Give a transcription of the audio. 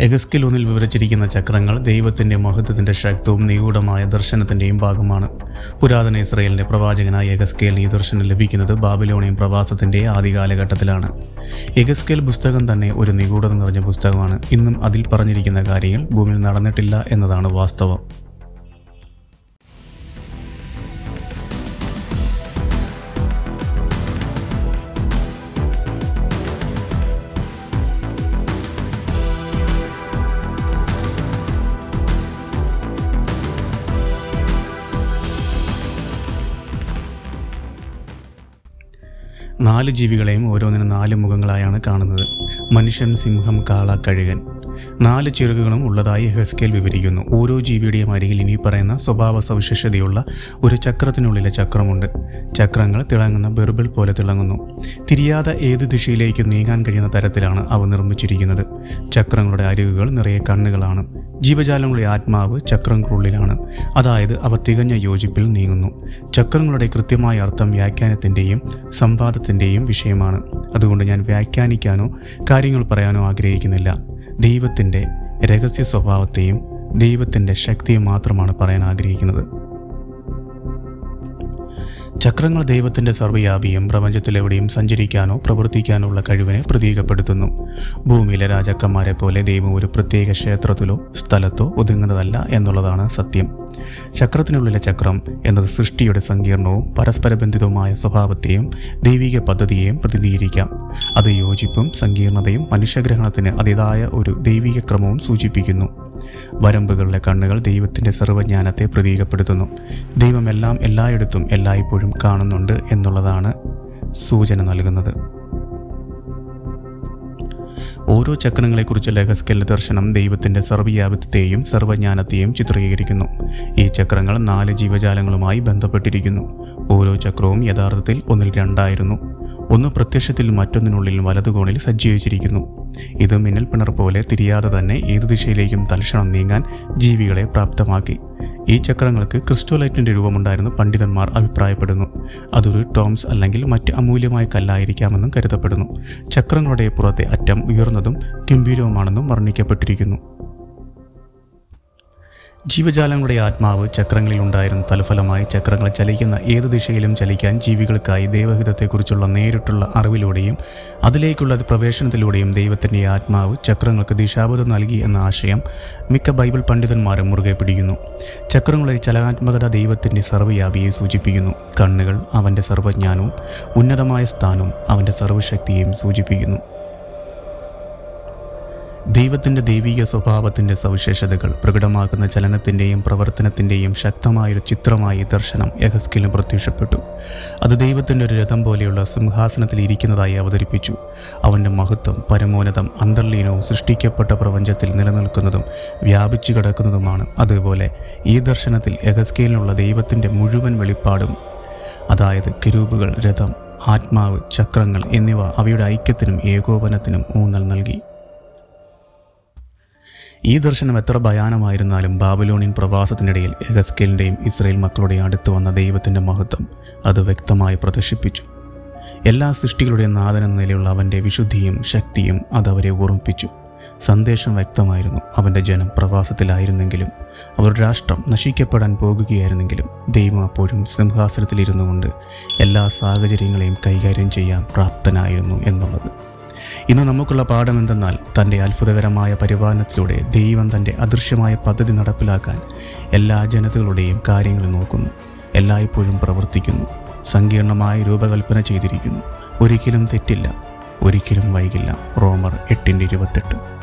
എഗസ്കിൽ ഒന്നിൽ വിവരിച്ചിരിക്കുന്ന ചക്രങ്ങൾ ദൈവത്തിന്റെ മഹത്വത്തിന്റെ ശക്തവും നിഗൂഢമായ ദർശനത്തിന്റെയും ഭാഗമാണ്. പുരാതന ഇസ്രയേലിന്റെ പ്രവാചകനായ എഗസ്കേലിന് ഈ ദർശനം ലഭിക്കുന്നത് ബാബിലോണിയൻ പ്രവാസത്തിന്റെ ആദ്യ കാലഘട്ടത്തിലാണ് എഗസ്കേൽ പുസ്തകം തന്നെ ഒരു നിഗൂഢത നിറഞ്ഞ പുസ്തകമാണ്. ഇന്നും അതിൽ പറഞ്ഞിരിക്കുന്ന കാര്യങ്ങൾ ഭൂമിയിൽ നടന്നിട്ടില്ല എന്നതാണ് വാസ്തവം. നാല് ജീവികളെയും ഓരോന്നിനും നാല് മുഖങ്ങളായാണ് കാണുന്നത്. മനുഷ്യൻ സിംഹം കാള കഴുകൻ. നാല് ചിറകുകളും ഉള്ളതായി ഹെസ്കേൽ വിവരിക്കുന്നു. ഓരോ ജീവിയുടെയും അരികിൽ ഇനി പറയുന്ന സ്വഭാവ സവിശേഷതയുള്ള ഒരു ചക്രത്തിനുള്ളിലെ ചക്രമുണ്ട്. ചക്രങ്ങൾ തിളങ്ങുന്ന ബെർബിൾ പോലെ തിളങ്ങുന്നു. തിരിയാതെ ഏത് ദിശയിലേക്ക് നീങ്ങാൻ കഴിയുന്ന തരത്തിലാണ് അവ നിർമ്മിച്ചിരിക്കുന്നത്. ചക്രങ്ങളുടെ അരികുകൾ നിറയെ കണ്ണുകളാണ്. ജീവജാലങ്ങളുടെ ആത്മാവ് ചക്രങ്ങൾക്കുള്ളിലാണ്. അതായത് അവ തികഞ്ഞ യോജിപ്പിൽ നീങ്ങുന്നു. ചക്രങ്ങളുടെ കൃത്യമായ അർത്ഥം വ്യാഖ്യാനത്തിന്റെയും സംവാദത്തിന്റെയും വിഷയമാണ്. അതുകൊണ്ട് ഞാൻ വ്യാഖ്യാനിക്കാനോ കാര്യങ്ങൾ പറയാനോ ആഗ്രഹിക്കുന്നില്ല. ദൈവത്തിന്റെ രഹസ്യ സ്വഭാവത്തെയും ദൈവത്തിന്റെ ശക്തിയും മാത്രമാണ് പറയാൻ ആഗ്രഹിക്കുന്നത്. ചക്രങ്ങൾ ദൈവത്തിന്റെ സർവയാപിയും പ്രപഞ്ചത്തിലെവിടെയും സഞ്ചരിക്കാനോ പ്രവർത്തിക്കാനോ ഉള്ള കഴിവിനെ പ്രതീകപ്പെടുത്തുന്നു. ഭൂമിയിലെ രാജാക്കന്മാരെ പോലെ ദൈവം ഒരു പ്രത്യേക ക്ഷേത്രത്തിലോ സ്ഥലത്തോ ഒതുങ്ങുന്നതല്ല എന്നുള്ളതാണ് സത്യം. ചക്രത്തിനുള്ളിലെ ചക്രം എന്നത് സൃഷ്ടിയുടെ സങ്കീർണവും പരസ്പരബന്ധിതവുമായ സ്വഭാവത്തെയും ദൈവിക പദ്ധതിയെയും പ്രതിനിധീകരിക്കാം. അത് യോജിപ്പും സങ്കീർണതയും മനുഷ്യഗ്രഹണത്തിന് അതിതായ ഒരു ദൈവിക ക്രമവും സൂചിപ്പിക്കുന്നു. വരമ്പുകളിലെ കണ്ണുകൾ ദൈവത്തിന്റെ സർവജ്ഞാനത്തെ പ്രതീകപ്പെടുത്തുന്നു. ദൈവമെല്ലാം എല്ലായിടത്തും എല്ലായ്പ്പോഴും കാണുന്നുണ്ട് എന്നുള്ളതാണ് സൂചന നൽകുന്നത്. ഓരോ ചക്രങ്ങളെക്കുറിച്ച് ലെഹസ്കലിന്റെ ദർശനം ദൈവത്തിന്റെ സർവവ്യാപിത്വത്തെയും സർവജ്ഞാനത്തെയും ചിത്രീകരിക്കുന്നു. ഈ ചക്രങ്ങൾ നാല് ജീവജാലങ്ങളുമായി ബന്ധപ്പെട്ടിരിക്കുന്നു. ഓരോ ചക്രവും യഥാർത്ഥത്തിൽ ഒന്നിൽ രണ്ടായിരുന്നു. ഒന്ന് പ്രത്യക്ഷത്തിൽ മറ്റൊന്നിനുള്ളിൽ വലതുകോണിൽ സജ്ജീകരിച്ചിരിക്കുന്നു. ഇത് മിന്നൽ പിണർ പോലെ തിരിയാതെ തന്നെ ഏതു ദിശയിലേക്കും തൽക്ഷണം നീങ്ങാൻ ജീവികളെ പ്രാപ്തമാക്കി. ഈ ചക്രങ്ങൾക്ക് ക്രിസ്റ്റോലൈറ്റിന്റെ രൂപമുണ്ടായിരുന്നു പണ്ഡിതന്മാർ അഭിപ്രായപ്പെടുന്നു. അതൊരു ടോംസ് അല്ലെങ്കിൽ മറ്റ് അമൂല്യമായ കല്ലായിരിക്കാമെന്നും കരുതപ്പെടുന്നു. ചക്രങ്ങളുടെ പുറത്തെ അറ്റം ഉയർന്നതും ഗംഭീരവുമാണെന്നും വർണിക്കപ്പെട്ടിരിക്കുന്നു. ജീവജാലങ്ങളുടെ ആത്മാവ് ചക്രങ്ങളിൽ ഉണ്ടായിരുന്ന തൽഫലമായി ചക്രങ്ങൾ ചലിക്കുന്ന ഏത് ദിശയിലും ചലിക്കാൻ ജീവികൾക്കായി ദൈവഹിതത്തെക്കുറിച്ചുള്ള നേരിട്ടുള്ള അറിവിലൂടെയും അതിലേക്കുള്ള പ്രവേശനത്തിലൂടെയും ദൈവത്തിന്റെ ആത്മാവ് ചക്രങ്ങൾക്ക് ദിശാബോധം നൽകി എന്ന ആശയം മിക്ക ബൈബിൾ പണ്ഡിതന്മാരും മുറുകെ പിടിക്കുന്നു. ചക്രങ്ങളുടെ ചലനാത്മകത ദൈവത്തിന്റെ സർവവ്യാപിയെ സൂചിപ്പിക്കുന്നു. കണ്ണുകൾ അവന്റെ സർവജ്ഞാനവും ഉന്നതമായ സ്ഥാനവും അവന്റെ സർവശക്തിയെയും സൂചിപ്പിക്കുന്നു. ദൈവത്തിന്റെ ദൈവിക സ്വഭാവത്തിന്റെ സവിശേഷതകൾ പ്രകടമാക്കുന്ന ചലനത്തിന്റെയും പ്രവർത്തനത്തിന്റെയും ശക്തമായൊരു ചിത്രമായി ദർശനം യഹസ്കിലും പ്രത്യക്ഷപ്പെട്ടു. അത് ദൈവത്തിന്റെ ഒരു രഥം പോലെയുള്ള സിംഹാസനത്തിൽ ഇരിക്കുന്നതായി അവതരിപ്പിച്ചു. അവന്റെ മഹത്വം പരമോന്നതം അന്തർലീനവും സൃഷ്ടിക്കപ്പെട്ട പ്രപഞ്ചത്തിൽ നിലനിൽക്കുന്നതും വ്യാപിച്ചു കിടക്കുന്നതുമാണ്. അതുപോലെ ഈ ദർശനത്തിൽ യഹസ്കേലിനുള്ള ദൈവത്തിന്റെ മുഴുവൻ വെളിപ്പാടും അതായത് കിരൂപുകൾ രഥം ആത്മാവ് ചക്രങ്ങൾ എന്നിവ അവയുടെ ഐക്യത്തിനും ഏകോപനത്തിനും ഊന്നൽ നൽകി. ഈ ദർശനം എത്ര ഭയാനമായിരുന്നാലും ബാബിലോണിയൻ പ്രവാസത്തിനിടയിൽ എഹസ്കേലിന്റെയും ഇസ്രയേൽ മക്കളുടെയും അടുത്ത് വന്ന ദൈവത്തിന്റെ മഹത്വം അത് വ്യക്തമായി പ്രദർശിപ്പിച്ചു. എല്ലാ സൃഷ്ടികളുടെയും നാഥൻ എന്ന നിലയുള്ള അവന്റെ വിശുദ്ധിയും ശക്തിയും അതവരെ ഓർമ്മിപ്പിച്ചു. സന്ദേശം വ്യക്തമായിരുന്നു. അവന്റെ ജനം പ്രവാസത്തിലായിരുന്നെങ്കിലും അവരുടെ രാഷ്ട്രം നശിക്കപ്പെടാൻ പോകുകയായിരുന്നെങ്കിലും ദൈവം അപ്പോഴും സിംഹാസനത്തിലിരുന്നു കൊണ്ട് എല്ലാ സാഹചര്യങ്ങളെയും കൈകാര്യം ചെയ്യാൻ പ്രാപ്തനായിരുന്നു എന്നുള്ളത്. ഇന്ന് നമുക്കുള്ള പാഠം എന്തെന്നാൽ തന്റെ അത്ഭുതകരമായ പരിപാലനത്തിലൂടെ ദൈവം തന്റെ അദൃശ്യമായ പദ്ധതി നടപ്പിലാക്കാൻ എല്ലാ ജനതകളുടെയും കാര്യങ്ങൾ നോക്കുന്നു എല്ലായ്പ്പോഴും പ്രവർത്തിക്കുന്നു സങ്കീർണമായ രൂപകൽപ്പന ചെയ്തിരിക്കുന്നു. ഒരിക്കലും തെറ്റില്ല ഒരിക്കലും വൈകില്ല. റോമർ എട്ടിന്റെ ഇരുപത്തെട്ട്.